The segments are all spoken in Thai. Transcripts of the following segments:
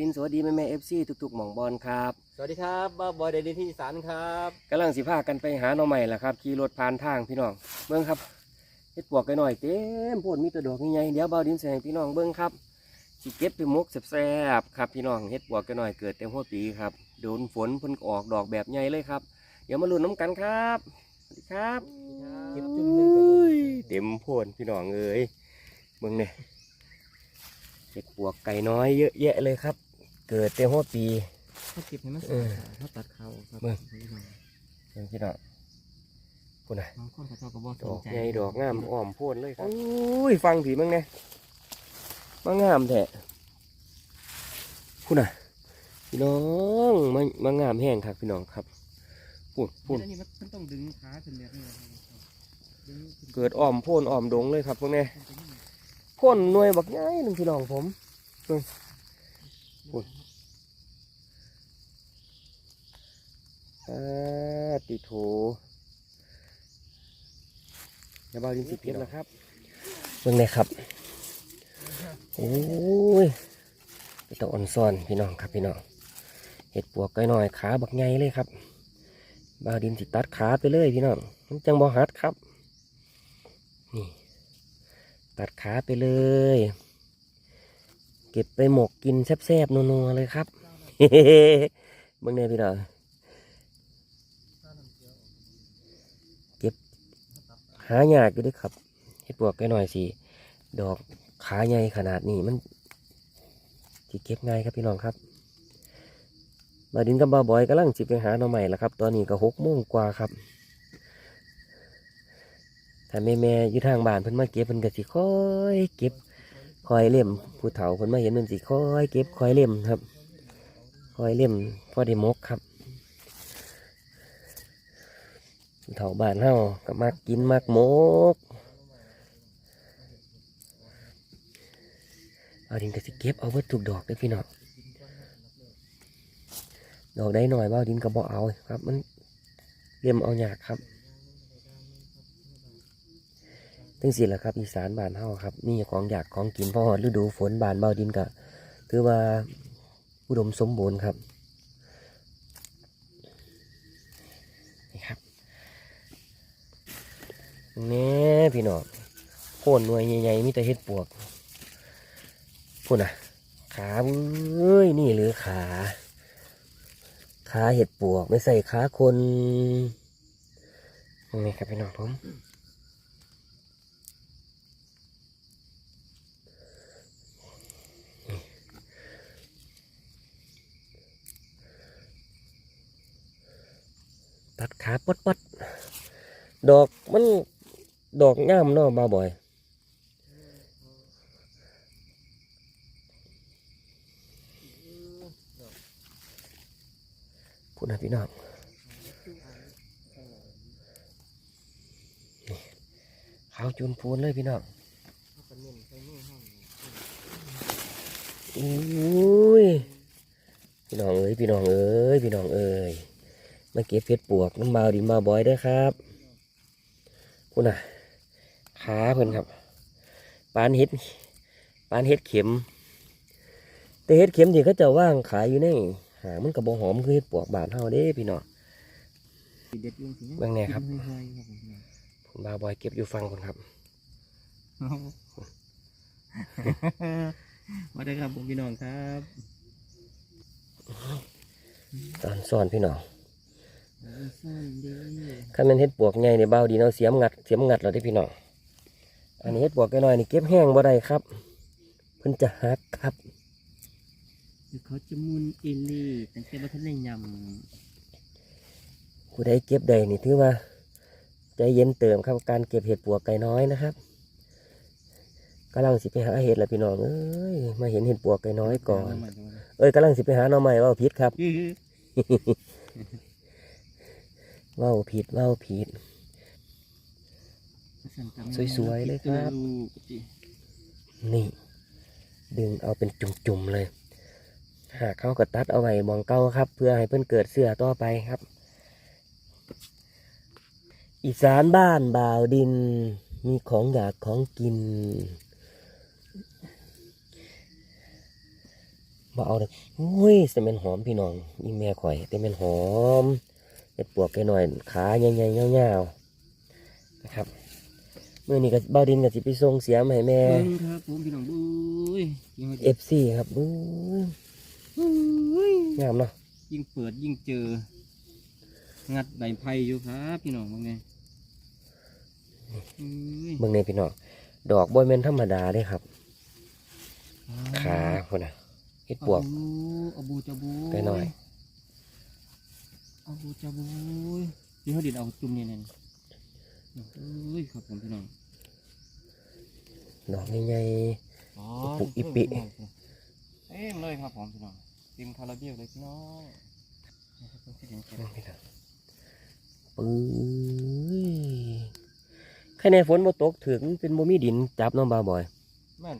ดินสวัสดีแม่แม่เอฟซีทุกๆหม่องบอลครับสวัสดีครับบ้าบอยเดลินที่อีสานครับกำลังสิพากันไปหาหน่อใหม่ล่ะครับขี่รถผ่านทางพี่น้องเบิ้งครับเฮ็ดปวกกันหน่อยเต็มโพดมีแตัวดอกใหญ่ๆเดี๋ยวเบาดินใส่ให้พี่น้องเบิ้งครับสิเก็บไปหมกแซ่บๆครับพี่น้องเฮ็ดปวกกันหน่อยเกิดเต็มหัวปีครับโดนฝนเพิ่นก็ออกดอกแบบใหญ่เลยครับ เดี๋ยวมาลุ้นน้ำกันครับสวัสดีครับเก็บจุ่มหนึ่งไปอุ้ยเต็มโพดพี่น้องเอ้ยเบิ้งเนี่ยเฮ็ดปวกไก่น้อยเยอะแยะเลยครับ เกิดเต็มหัวปีเขาเก็บให้มันสเอดอเขาตัดเขาครับเบิ่งเบิ่งพี่น้องพูดนะบางคนเขาเจ้าก็บ่สดนอกใจใหญ่ดอกงามอ้อมโพดเลยครับอุ้ยฟังผีมั้งเนี่ยมางามแท้พูดนะพี่น้องมามางามแห้งครับพี่น้องครับพูดพูดอันนี้มันมันต้องดึงขาขึ้นแบบนี้นะครับดึงขึ้นเกิดอ้อมโพนอ้อมดงเลยครับพวกเนี้ยขึ้นไปนี่โพนหน่วยบักใหญ่หนึ่งพี่น้องผมเบิ่ง พูดอ่าติโถอย่าบ้าดินสิเพียนนะครับเบิ่งเลยครับ โอ้ยไปตะอ่อนซ่อนพี่น้องครับพี่น้อง เห็ดปวกไก่น้อยขาบักใหญ่เลยครับบ้าวดินสิตัดขาไปเลยพี่น้อง มันจังบ่หัดครับ นี่ ตัดขาไปเลย เก็บไปหมกกินแซ่บๆนัวๆเลยครับเบิ่งเนี่ยพี่น้องหายากอยู่ด้วยครับเห็ดปวกแกหน่อยสิดอกขาใหญ่ขนาดนี้มันสิเก็บง่ายครับพี่น้องครับบาดินกับบาบอยกำลังจิไปหาหน่อใหม่และครับ ตอนนี้ก็หกโมงกว่าครับถ้าแม่แม่อยู่ทางบ้านเพิ่นมาเก็บเพิ่นก็สิค่อย เก็บ คอยเล่มผู้เฒ่าเพิ่นมาเห็นเพิ่นสิคอยเก็บคอยเล่มครับ คอยเล่มพอได้มกครับเถาบ้านเฮาก็มักกินมักมกเอาดินก็สิเก็บเอาเบิดทุกดอกเด้พี่น้องดอกได้หน่อยเบ้าดินก็บ่เอาครับ มันเลี่ยมเอายากครับ ถึงสิแหละครับอีสานบ้านเฮาครับ มีของอยากของกินพอฤดูฝนบานเบาดินก็ถือว่าอุดมสมบูรณ์ครับนี่ครับแน่พี่น้องโค่นหน่วยใหญ่ๆมีแต่เห็ดปวกพูดนะขาเอ้ยนี่หรือขา ขาเห็ดปวกไม่ใส่ขาคนนี่ครับพี่น้องผม ตัดขาปัดปัดๆดอกมันดอกงามเนาะบาบ่อย พูดนะพี่น้องนี่ขาวจูนพูนเลยพี่น้องอุ้ยพี่น้องเอ้ยพี่น้องเอ้ยพี่น้องเอ้ย มาเก็บเพชรปวกน้ำบาวดินบาวบอยเด้อครับพูดนะขาเพิ่นครับปานเห็ดปานเห็ดเข็ม แต่เห็ดเข็มที่เขาเจะว่างขายอยู่ในหางมันกระบอหอมคือเห็ดปวกบานเฮาเด้พี่น้องเด็ดเรื่องสิเบิ่งแน่ครับกินห้อยๆครับผมผมบาวบอยเก็บอยู่ฟังคนครับมาได้ครับผมพี่น้องครับ ตอนซ่อนพี่น้องสั้นดี คันแมันเฮ็ดปวกใหญ่ในเบาดีเนาะเสียมงัดเสียมงัดเราได้พี่น้องอันนี้เฮ็ดปวกน้อยๆนี่เก็บแห้งบ่ได้ครับ เพิ่นจะหักครับเดี๋ยวเขาจะมุนเอลลี่ตั้งแต่ว่าท่านได้ยผู้ใดเก็บได้นี่ถือว่าใจเย็นเติมครับการเก็บเห็ดปวกไก่น้อยนะครับกำลังสิไปหาเห็ดแล้วพี่น้องเอ้ยมาเห็นเห็ดปวกไก่น้อยำก่อนเาใหม่เาใหม่เอ้ยกำลังสิไปหาหน่อไม้ว่าผิดครับอื้อ ว่าผิดว่าผิด สวยๆเลยครับ นี่ ดึงเอาเป็นจุ่มๆเลย หากเขาก็ตัดเอาไว้มองเก้าครับ เพื่อให้เพิ่อนเกิดเสื้อต่อไปครับ อีสานบ้านบ่าวดิน มีของอยากของกินบ่เอาเลยอุ้ยแต่เป็นหอมพี่น้องอีแม่ข่อยแต่เป็นหอม เห็ดปวกแกหน่อยขาใหญ่ๆยาวๆนะครับเมื่อนี้ก็บ้าวดินก็สิไปส่งเสียมาให้แม่เบิ่งครับผมพี่น้องบุ้ยยังไงเอฟซีครับอุ้ยบุ้ยงามเนาะยิ่งเปิดยิ่งเจอ งัดใบไผ่อยู่ครับพี่น้องว่าไงอุ้ยเบิ่งในพี่น้องดอกบอยเมนธรรมดาเด้ครับ ขาคนน่ะเห็ดปวกอาบูจะบูไปหน่อย อาบูจะบูเดี๋ยวเขาเด็ดเอาจุ่มเนี่ยนั่นเอ้ยครับผมพี่น้องดอกใหญ่ อ๋อปุกอิปิเต็มเลยครับผมพี่น้องเต็มคาราเบลเลยพี่น้องนะครับผมที่เห็นๆเก็บเบิ่งพี่น้องปื้ยใครในฝนบ่ตกถึงเป็นบ่มีดินจับเน้องบาวบอย แม่น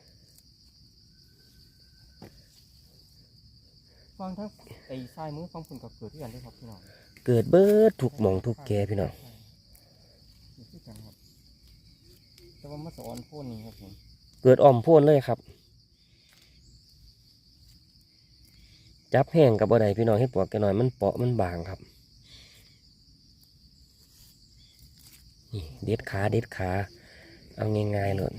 ฟังทั้ง ไอ้ทรายมือฟังฝุ่นกับเกิดที่กันด้วยครับพี่น้องเกิดเบิดทุกหมองทุกแกพี่น้องอยู่ที่กันครับแต่ว่ามาสอนพ่นนี่ครับผมเกิดอ่อมโพ่นเลยครับ จับแห้งกับบ่ได้พี่น้องเห็ดปวกแกหน่อยมันเปาะมันบางครับนี่เด็ดขาเด็ดขา เอาง่ายๆเลย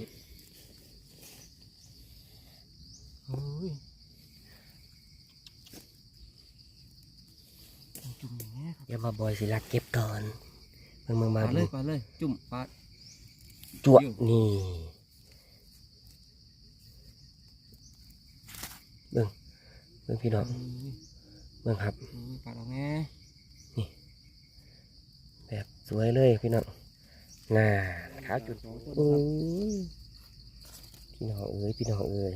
เฮ้ยจุ่ม อย่างนี้ครับอย่ามาบอยสิลักเก็บก่อนเมืองเมืองมาปาเลดูยปาเลย จุ่มปาจั่วนี่เบิ่งเบิ่งพี่น้องเฮ้ยเบิ่งครับเฮ้ยปาดเอาแม่แบบสวยเลยพี่น้องน่าขาวจุด สองต้นโอ้ครับยพี่น้องเอ้ยพี่น้องเอ้ย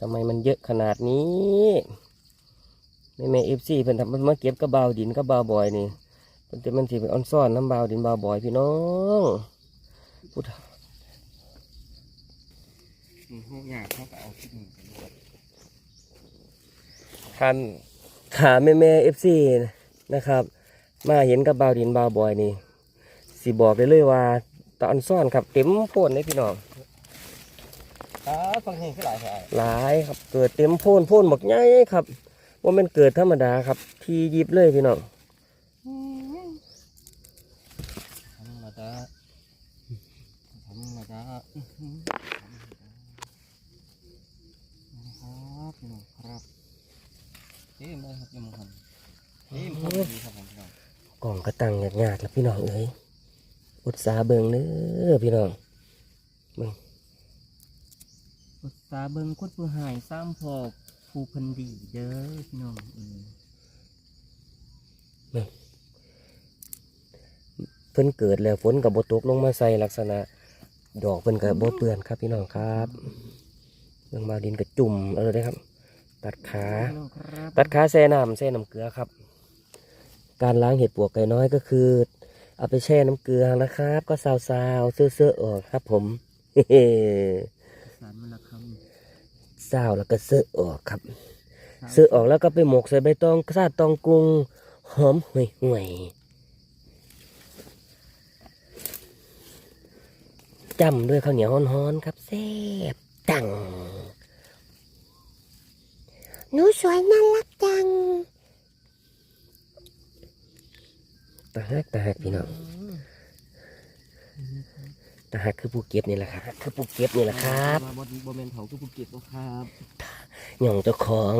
ทำไมมันเยอะขนาดนี้แม่แม่เอฟซีเพิ่นทำมันมาเก็บกระเบาวดินกระเบาวบอยนี่เพิ่นจะมันสิไปออนซ่อนน้ำบาวดินบาวบอยพี่น้องพูดอืมพวกหยาบเขาก็เอาที่นี่ไปด้วยคันขาแม่แม่เอฟซีนะครับ มาเห็นกระเบาวดินบาวบอยนี่สิบอกได้เลยว่าตอนซ่อนครับเต็มโพนเลยพี่น้องตาฟังเพลงขึ้นหลายแถวหลายครับเกิดเต็มโพนโพนบักใหญ่ครับ ว่ามันเกิดธรรมดาครับ ทียิบเลยพี่น้องทำมาจ้าทำมาจ้าอื้อหือนะครับพี่น้องครับเต็มเลยครับยังมันเต็มพอดีครับผมพี่น้องกล่องกระตังหยาดๆแล้วพี่น้องเอ้ยอุตสาห์เบิงเน้อพี่น้องอุตสาห์เบิ่งคนผู้หายซ้ำพอ ผู้เพันดีเด้อพี่น้องเออเพิ่นเกิดแล้วฝนกับบตกลงมาใส่ลักษณะ ดอกเพิ่นกับบเปื่อนครับ พี่น้องครับเรื่องมาดินกระจุ่มเอาเลยครับ ตัดขา พี่น้องครับตัดขาแช่น้ำแช่น้ำเกลือครับ การล้างเห็ดปวกไก่น้อยก็คือ เอาไปแช่น้ำเกลือนะครับ ก็ซาวๆเสื้อๆออกครับ ผม สารมัน ซาวแล้วก็เสื้อออกครับำเสื้อออกแล้วก็ไปหมกใส่ใบตองซาดตองกรุงหอมห่วยห่วยๆจำด้วยข้าวเหนียวฮ้อนๆครับแซ่บจังหนูสวยน่ารักจังตาหักตาหักพี่น้อง ตาหักคือผู้เก็บนี่แหละครับคือผู้เก็บนี่แหละครับบนบนเมนเผาคือภูเก็ตบ่ครับหย่องเจ้าของ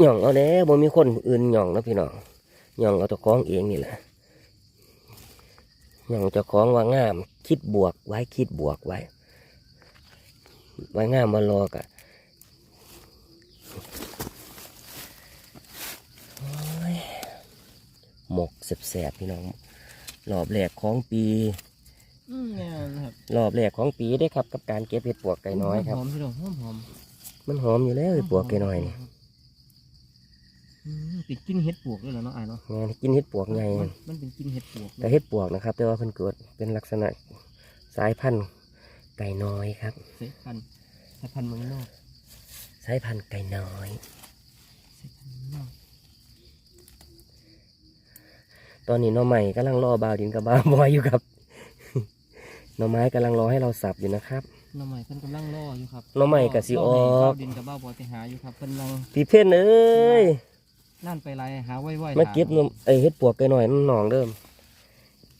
หย่องเอาแน่บ่มีคนอื่นหย่องนะพี่น้องหย่องเอาเจ้าของเองนี่แหละหย่องเจ้าของว่างาม คิดบวกไว้คิดบวกไว้ไว้งามมารอกะหมกแสบๆพี่น้อง รอบแรกของปีอืมเนี่ยนะครับรอบแรกของปีได้อครับ กับการเก็บเห็ดปวกไก่น้อยครับ หอมพี่น้องหอมหอมมันหอมอยู่แล้วเห็ดปวกไก่น้อยนี่อืมติดกินเห็ดปวกเลยเหรอเนาะไอ้ายเนาะงานกินเห็ดปวกไงมันมันเป็นกินเห็ดปวกแต่เห็ดปวกนะครับ แต่ว่าเพิ่นเกิดเป็นลักษณะสายพันธุ์ไก่น้อยครับเสพันธุ์สายพันธุ์เมืองนอกสายพันธุ์ไก่น้อยสายพันธุ์เมืองนอก ตอนนี้หน้อใหม่กำลังรอบาวดินกับบาวบอยอยู่ครับหน่อไม้กำลังรอให้เราสับอยู่นะครับหน้องใหม่เพิ่นกำลังรออยู่ครับหน่อไม้ก็สิออกรให้เบ้าดินกับเบ้าบอยไปหาอยู่ครับเพิ่นลังพี่เพ่นเอ้ยนั่นไปไรหาไว้ไว้มาเก็บนมไอยเฮ็ดปวกกันหน่อยน้องๆเริ่ม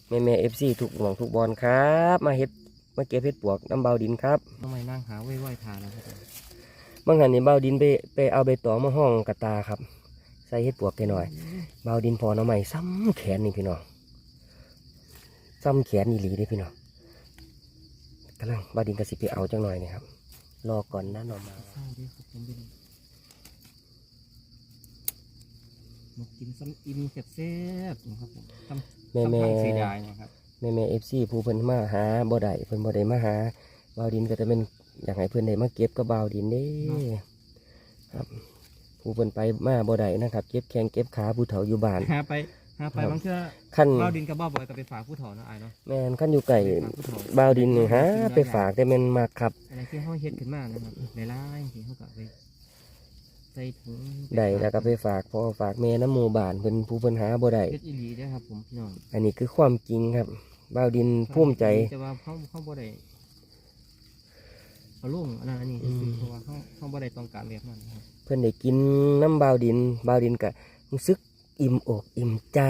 แม่แม่เอฟซีทุกหนองทุกบอลครับ มาเฮ็ดมาเก็บเฮ็ดปวกน้ำเบาดินครับหน้องใหม่นั่งหาไว้ไว้ทานนะครับบางหันนี่เบาดินไปไปเอาใบตองมาห้องกระตาครับ ใส่เฮ็ดปวกกันหน่อย เบาดินพอหน้ำใหม่ซ้ำแขนนี่พี่น้องซ้ำแขนนี่หลีเด้พี่น้องกำลังเบาดินกระสิไปเอาจังหน่อยนี่ครับรอก่อนนะหน้องมาข้าวด้วยครับผมเป็นมากินซ้ำอิ่มแซ่บๆนะครับผมซ้ำแม่แม่ซ้ำทางเสียดายนะครับแม่แม่เอฟซีผู้เพิ่นมาหาบ่ได้เพิ่นบ่ได้มาหาเบาดินก็จะเป็นอยากให้เพิ่นได้มาเก็บกับเบาดินเด้ครับ ผู้เพิ่นไปมาบ่ได้นะครับเก็บแข้งเก็บขาผู้เฒ่าอยู่บ้าน หาไปหาไปครับบางเทื่อขั้นเบ้าดินกับเบ้าบอยก็ไปฝากผู้ถอนเนาะอายเนาะแม่นขั้นอยู่ไก่ไปฝากผู้ถอนเบาดินนี่ฮะไปฝากแต่แมันมาครับอะไรที่เขาเฮ็ดขึ้นมานะครับหลายๆที่เขาก็เอาไปใส่ถุงได้แล้วก็ไปฝากพ่อฝากแม่น้ำหมู่บ้านเพิ่นผู้เพิ่นหาบ่ได้เฮ็ดอีหลีเด้อครับผมพี่น้องอันนี้คือความจริงครับเบาดินภูมิใจ แต่ว่าเขาเขาบ่ได้เอาลงอันนั้นอันนี้อืมเพราะว่าเขาเขาบ่ได้ต้องการแบบนั้นนะครับ เพิ่อนได้กินน้ำบาดินบาดินก็รู้สึกอิ่มอกอิ่มใจ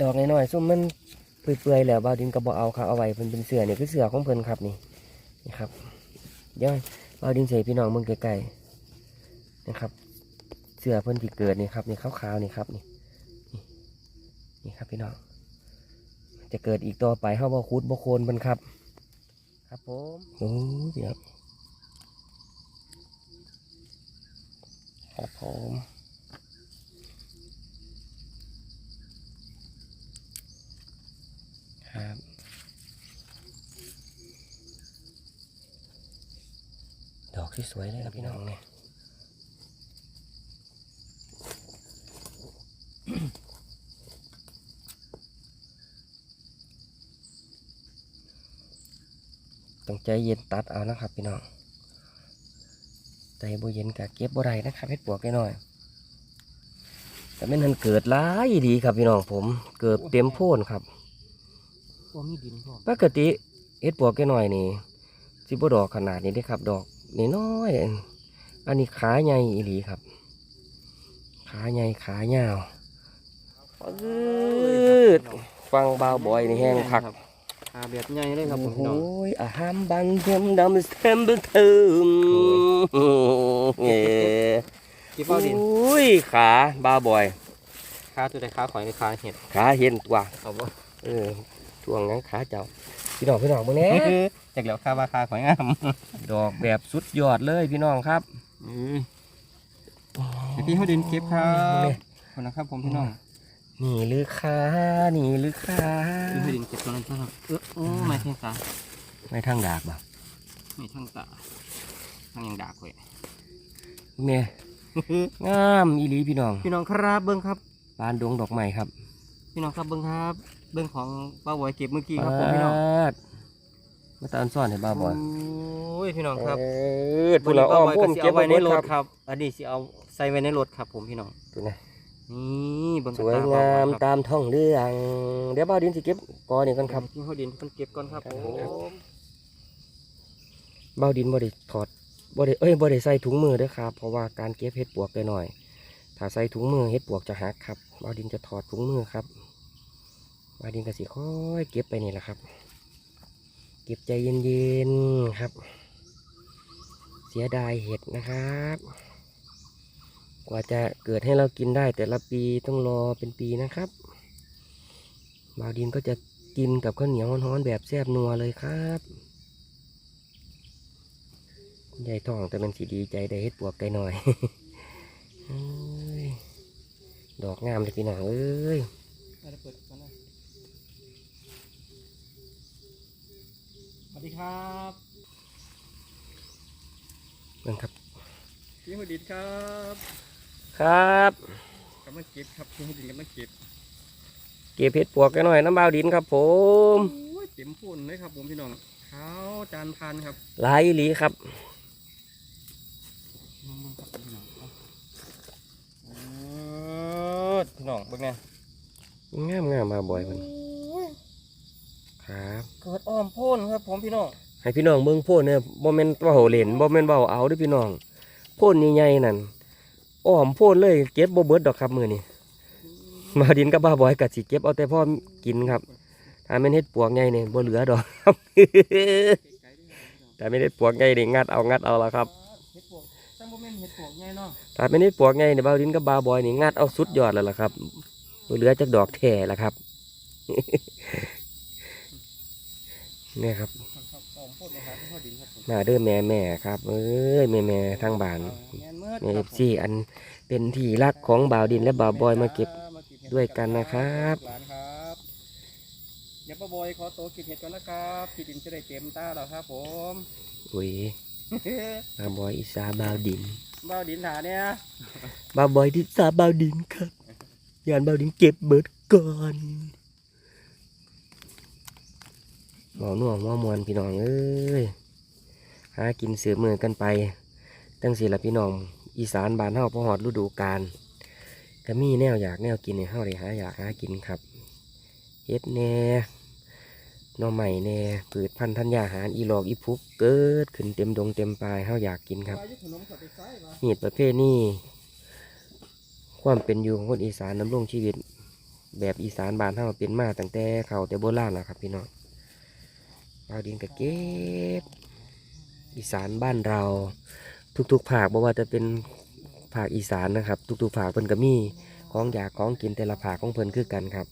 ดอกน้อยๆส้มมันเปื่อยๆแล้วบาดินก็บ่เอาครับเอาไว้เพิ่นเป็นเสือนี่คือเสือของเพิ่นครับนี่นี่ครับเดี๋ยวบาดินใส่พี่น้องเบิ่งใกล้ๆนะครับ เสือเพิ่นที่เกิดนี่ครับนี่ขาวๆนี่ครับนี่นี่ครับพี่น้องจะเกิดอีกต่อไปเฮาบ่คุดบ่โคนเพิ่นครับ ครับผมโอ้ยเดี๋ยวครับผมครับดอกที่สวยเลยครับพี่น้องเนี่ย ต้องใจเย็นตัดเอานะครับพี่น้องใจบ่เย็นกะเก็บบ่ได้นะครับเฮ็ดปวกหน่อยแต่แม่นทันเกิดหลายดีครับพี่น้องผม เกิดเต็มโพนครับพวกมีดินพวกปกติเฮ็ดปวกหน่อยนี่สิบ่ดอกขนาดนี้เด้ครับ ดอกนี่น้อยๆอันนี้ขาใหญ่อีหลีครับ ขาใหญ่ขายาวปืดฟังบาวบอยนี่แห้งคัก หาแบบใหญ่เลยครับผมพี่น้องโอ้ยอาหารบางเทียมดำเต็มเบึกเทิมเอ้เก็บเอาดินโอ้ยขาบาบอยขาตัวใดขาข่อยในขาเห็ดขาเห็นตัวเอาบ่เออช่วงนั้นขาเจ้าพี่น้องพี่น้องมึงแหน่จากแล้วขาว่าขาข่อยงามดอกแบบสุดยอดเลยพี่น้องครับเดี๋ยวพี่เขาดินเก็บครับนี่ขอบคุณนะครับผมพี่น้อง นี่หรือขานี่หรือขาพี่เขาดินเก็บตัวนั้นซะครับเออโอ้ไม่ทั้งตาไม่ทางดาบบ่ไม่ทั้งตาทั้งยังดากเว้ยแม่งามอีหลีพี่น้อง พี่น้องครับเบิ้งครับปานดวงดอกไม้ครับ พี่น้องครับเบิ้งครับ เบิ้งของป้าบอยเก็บเมื่อกี้ครับผมพี่น้องปาดมาตาอันซ่อนให้บ้าบอยโอ้ยพี่น้องครับเออพุ่นละอ้อมพุ่มสิเก็บเอาไว้ในรถครับครับ อันนี้สิเอาใส่ไว้ในรถครับผมพี่น้องพุ่นนะ นี่เบิ้งสวยงามตามท้องเรื่อง เดี๋ยวบ้าวดินสิเก็บกอนี่กันคครัรับบพี่เขาดินเพิ่นเก็บก่อนครับครับผผมมบ้าวดินบ่ได้ถอดบ่ได้เอ้ยบ่ได้ใส่ถุงมือเด้อครับ เพราะว่าการเก็บเห็ดปวกไปหน่อย ถ้าใส่ถุงมือเห็ดปวกจะหักครับบ้าวดินจะถอดถุงมือครับบ้าวดินก็สิค่อยเก็บไปนี่แหละครับ เก็บใจเย็นๆครับ เสียดายเห็ดนะครับ กว่าจะเกิดให้เรากินได้ แต่ละปีต้องรอเป็นปีนะครับบาวดินก็จะกินกับข้าวเหนียวร้อนๆแบบแซ่บนัวเลยครับคุณยายทองแต่มันสีดีใจได้เฮ็ดปวกไก่หน่อยเอ้ยดอกงามเลยพี่น้องเอ้ยเอาเปิดก่อนนะสวัสดีครับนั่นครับพี่เขาดินครับ ครับกำลังเก็บครับพี่เขาดินกำลังเก็บเก็บเห็ดปวกไก่หน่อยน้ำบาวดินครับ ผมโอ้ยเต็มพุ่นเลยครับผมพี่น้องเท้าจานพันครับหลายอีหลีครับน้องครับพี่น้องเอาเออพี่น้องเบิ่งแน่งามงามมาบ่อยมันครับ เกิดอ้อมโพ่นครับผมพี่น้องให้พี่น้องเบิ่งโพ่นเนี่ยบ่แม่นเว้าเล่นบ่แม่นเว้าเอาเด้อพี่น้องโพ่นใหญ่ๆนั่น อ้อมโพ่นเลยเก็บบ่เบิดดอกครับมือนี้มาดินกับบ้าบอยก็สิเก็บเอาแต่พ่อกินครับถ้าแม่เฮ็ดปวกใหญ่นี่ยบ่เหลือดอกครับแต่ไม่ได้ปวกใหญ่นี่งัดเอางัดเอาละครับเห็ดปวกตั้งโมเมนต์เห็ดปวกไงเนาะถ้าไม่ได้ปวกใหญ่นี่บ้าดินกับบาบอยนี่งัดเอาสุดยอดแล้วล่ะครับบ่เหลือจากดอกแท่ละครับนี่ครับครับ มโพ่นนะครับพ่อดินครับผมมาเด้อแม่แม่ครับ เอ้ยแม่แม่ทางบ้านแมนเมื่อแม่เอฟซีอันเป็นที่รักของบ่าวดินและบ่าวบอยมาเก็บด้วยกันนะครับหลานครับเดี๋ยวป้าบอยขอตัวเก็บเห็ดก่อนนะครับพี่ดินจะได้เต็มตาแล้วครับ ผมอุ้ยบ่าวบอยอิสาบ่าวดินบ้าวดินถาเนี่ยบ่าวบอยที่สาบ่าวดินครับยานบ่าวดินเก็บเบิดก่อนหมอน่วงหมอมวนพี่น้องเอ้ยหากินเสือมือกันไป ตั้งสิละพี่น้อง อีสานบานเฮาพอหอดฤดูกาลก็มีแนวอยากแนวกินให้เฮาได้หาอยากหากินครับเฮ็ดแน่นอใหม่แน่ผืดพันธุ์ธัญญาหารอีหลอกอีพุกเกิดขึ้นเต็มดงเต็มปลายเฮาอยากกินครับนี่ประเภทนี้ความเป็นอยู่ของคนอีสานดำรงชีวิต แบบอีสานบานเฮาเป็นมาตั้งแต่เขาแต่โบราณแล้วครับพี่น้องเราดินกับเก็บ อีสานบ้านเรา ทุกๆภาคบ่ว่าจะเป็นภาคอีสานนะครับ ทุกๆภาคเพิ่นก็มีของอยากของกินแต่ละภาคของเพิ่นคือกันครับ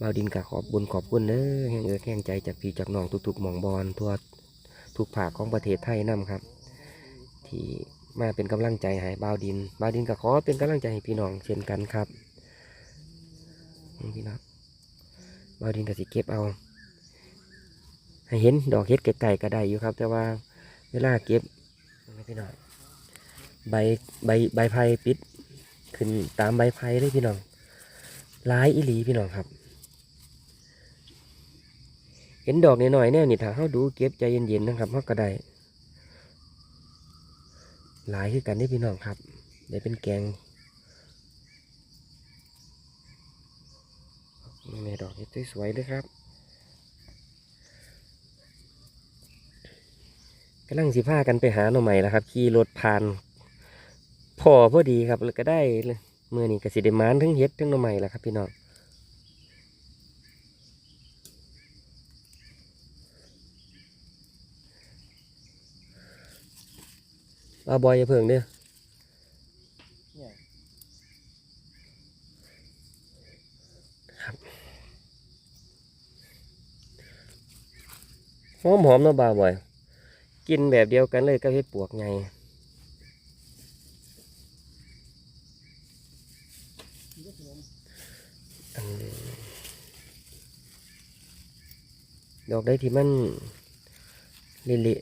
บาดินกับขอบบุญขอบคุณเด้อแห่งเอือแห่งใจจากพี่จากน้องทุกๆหมองบอลทั่วทุกภาคของประเทศไทยนํครับ ที่มาเป็นกำลังใจให้บาดินบาดินก็ขอเป็นกำลังใจให้พี่น้องเช่นกันครับพี่น้องบาดินก็สิเก็บเอาให้เห็นดอกเห็ดไก่ๆก็ได้อยู่ครับ แต่ว่า เวลาเก็บพี่น้องใบใบใบไผ่ปิด ขึ้นตามใบไผ่เลยพี่น้องลายอีหลีพี่น้องครับ เห็นดอกน้อยๆแน่นี่ถ้าเขาดูเก็บใจเย็นๆนะครับเขาก็ได้หลายคือกันได้พี่น้องครับเดี๋ยวเป็นแกงนี่แม่ดอกเห็ดสวยๆเลยครับ กำลังสิพากันไปหาหน่อใหม่แล้วครับ ขี่รถผ่านพอพอดีครับแล้วก็ได้เลยเมื่อนี้ก็สิได้หมานทั้งเห็ดทั้งหน่อใหม่แล้วครับ พี่น้องเอาบอยอย่าเพิ่งเด้อหอมหอมๆเนาะบ่าวบ่อย กินแบบเดียวกันเลยกับเห็ดปวกไงดอกได้ที่มันเละ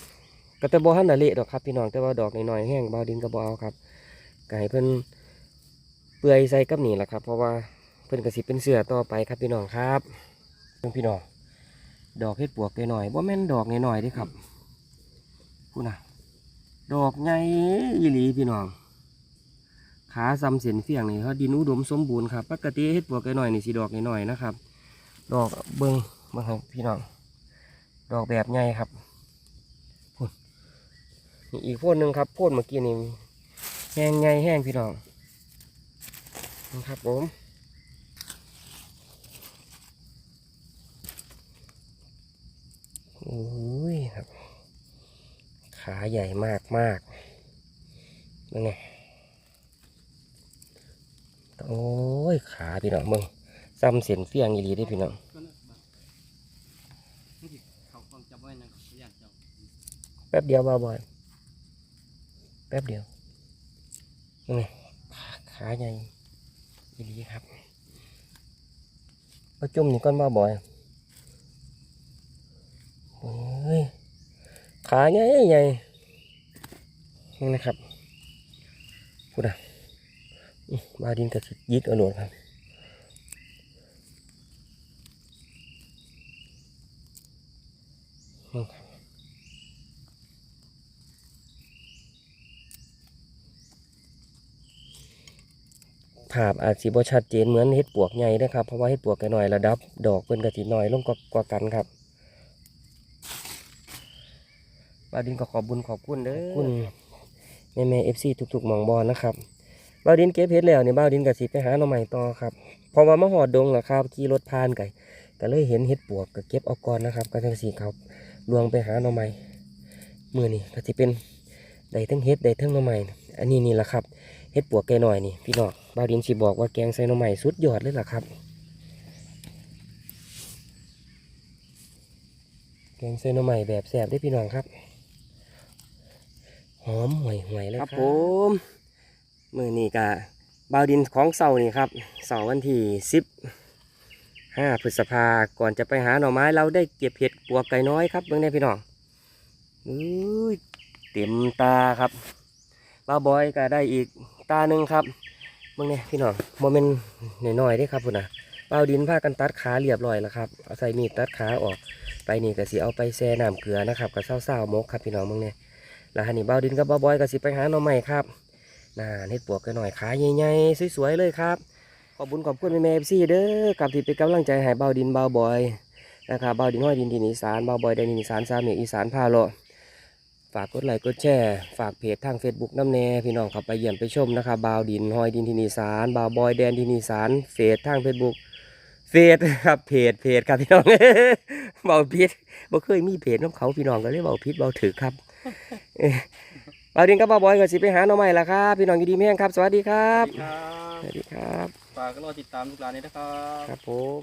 ๆก็แต่บ่หันน่ะเละดอกครับพี่น้องแต่ว่าดอกน้อยๆแห้งเบาดินก็บ่เอาครับไก็ให้เพิ่นเปื่อยใส่กับนี่แหละครับ เพราะว่าเพิ่นก็สิเป็นเสือต่อไปครับพี่น้องครับเพิ่นพี่น้องดอกเห็ดปวกหน่อยๆว่าแม่นดอกหน่อยๆด้ครับ พูดนะดอกใหญ่อีหลีพี่น้อง ขาซ้ำเสียนเฟียงนี่เขาดินอุดมสมบูรณ์ครับ ปกติเห็ดปวกหน่อยนี่สิดอกหน่อยนะครับ ดอกเบิ้งมาครับพี่น้อง ดอกแบบใหญ่ครับพูนี่อีกพ่นหนึ่งครับพ่นเมื่อกี้นี่แห้งใหญ่แห้งพี่น้องนะครับผมโอ้ยครับ ขาใหญ่มากมากนั่นไงโอ้ยขาพี่น้องมึงซ้ำเสียนเฟียงอีหลีได้พี่น้องแป๊บเดียวบ่าวบอยแป๊บเดียวนั่นไงขาใหญ่อีหลีครับเอาจุ่มนี่ก้อนบ่าวบอยโอ้ย ขาใหญ่ใหญ่นี่นะครับพูดอะอื้อบาดินกับยิดอาโหลดครับนี่ครับภาพอาจสิบ่ชัดเจนเหมือนเฮ็ดปวกใหญ่นะครับเพราะว่าเฮ็ดปวกน้อยระดับ ดอกเพิ่นก็สิน้อยลงกว่ากันครับ บาวดินก็ขอบบุญขอบคุณเด้อขอบคุณแม่แม่เอฟซีทุกๆหมองบอลนะครับบาวดินเก็บเฮ็ดแล้วนี่บาวดินก็สิไปหาหน่อใหม่ต่อครับเพราะว่ามาหอดดงแล้วครับขี่รถผ่านไก่ก็เลยเห็นเฮ็ดปวกก็เก็บเอาก่อนนะครับก็จังสีครับลวงไปหาหน่อใหม่มือนี่ก็สิเป็นได้ทั้งเฮ็ดได้ทั้งหน่อใหม่อันนี้นี่แหละครับเฮ็ดปวกแกหน่อยนี่พี่น้องบาวดินสิบอกว่าแกงใส่หน่อไม้สุดยอดเลยล่ะครับ แกงใส่หน่อไม้แบบแซ่บได้อพี่น้องครับ หอมห่วยห่วยเลยครับผมมือนี่กะบาวดินของเสานี่ครับเสาวันที่สิบห้าพฤษภาก่อนจะไปหาหน่อไม้เราได้เก็บเห็ดปวกไก่น้อยครับเบิ่งได้พี่น้องอุ้ยเต็มตาครับบ้าบอยก็ได้อีกตาหนึ่งครับเมื่อนี้พี่น้องโมเมนต์หน้อยๆเด้ครับพุ่นนะบ้าวดินพากันตัดขาเรียบร้อยแล้วครับเอาใส่มีดตัดขาออกไปนี่ก็สิเอาไปแช่น้ำเกลือนะครับกับเศร้าๆมกครับพี่น้องเมื่อนี้ แล้วฮันนี่บ้าวดินกับบ้าวบอยก็สิไปหาหน่อไม้ครับน่าเฮ็ดปวกกันหน่อยขาใหญ่ๆสวยๆเลยครับ ขอบุญขอบคุณแม่เอฟซีเด้อกับที่เป็นกำลังใจให้บ้าวดินบ้าวบอยนะครับบ้าวดินห้อยดินดินอีสานบ้าวบอยดินอีสานสามเหนืออีสานพาโลฝากกดไลค์กดแชร์ฝากเพจทาง Facebook น้ำแน่พี่น้องขับไปเยี่ยมไปชมนะครับบาวดินหอยดินทินีสารบาวบอยแดนทินีสารเฟซทาง Facebook เฟซครับเพจเพจครับพี่น้องเบาพิษบ่เคยมีเพจน้ำเขาพี่น้องก็เลยเบาพิษเบาถือครับ บาวดินกับบาวบอยก็สิไปหาหน่อใหม่ละครับ พี่น้องอยู่ดีแม่งครับ สวัสดีครับครับ สวัสดีครับ ฝากก็รอติดตามลูกหลานนี้นะครับ ครับผม